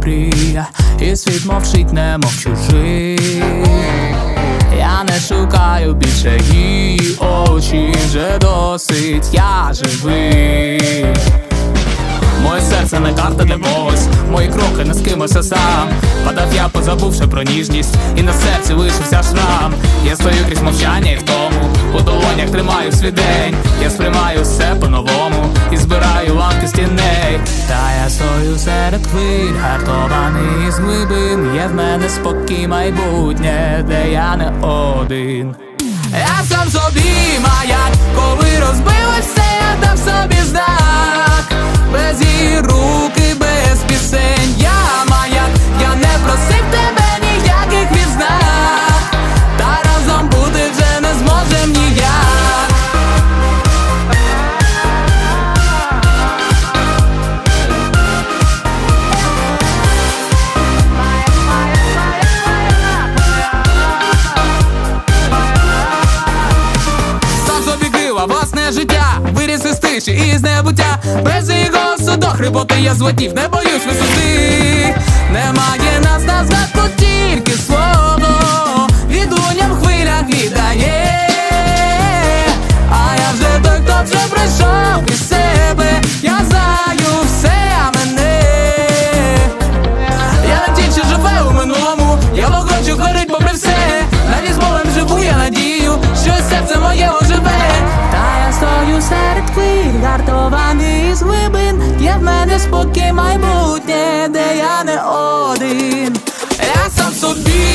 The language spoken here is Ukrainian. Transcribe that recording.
добрі, і світ мовчить, немов чужий. Я не шукаю більше її очі, вже досить, я живий. Моє серце не карта для когось, мої кроки не з кимось сам. Падав я, позабувши про ніжність, і на серці лишився шрам. Я стою крізь мовчання і в тому, у долонях тримаю свій день. Я сприймаю все по-новому стою серед хвиль, гартований з глибин. Є в мене спокій, майбутнє, де я не один. Я сам собі Виріс із тиші і з небуття. Без її голосу до я злетів Не боюсь висоти. Немає нас на згадку тільки слово. Відлунням в хвилях віддає А я вже той, хто вже прийшов із себе. Я знаю все мене. Я не ті, що живе у минулому, я вогонь, горить попри все. Навіть з болем живу, я надію, що серце серед гартований з глибин. Є в мене спокій майбутнє, де я не один. Я сам собі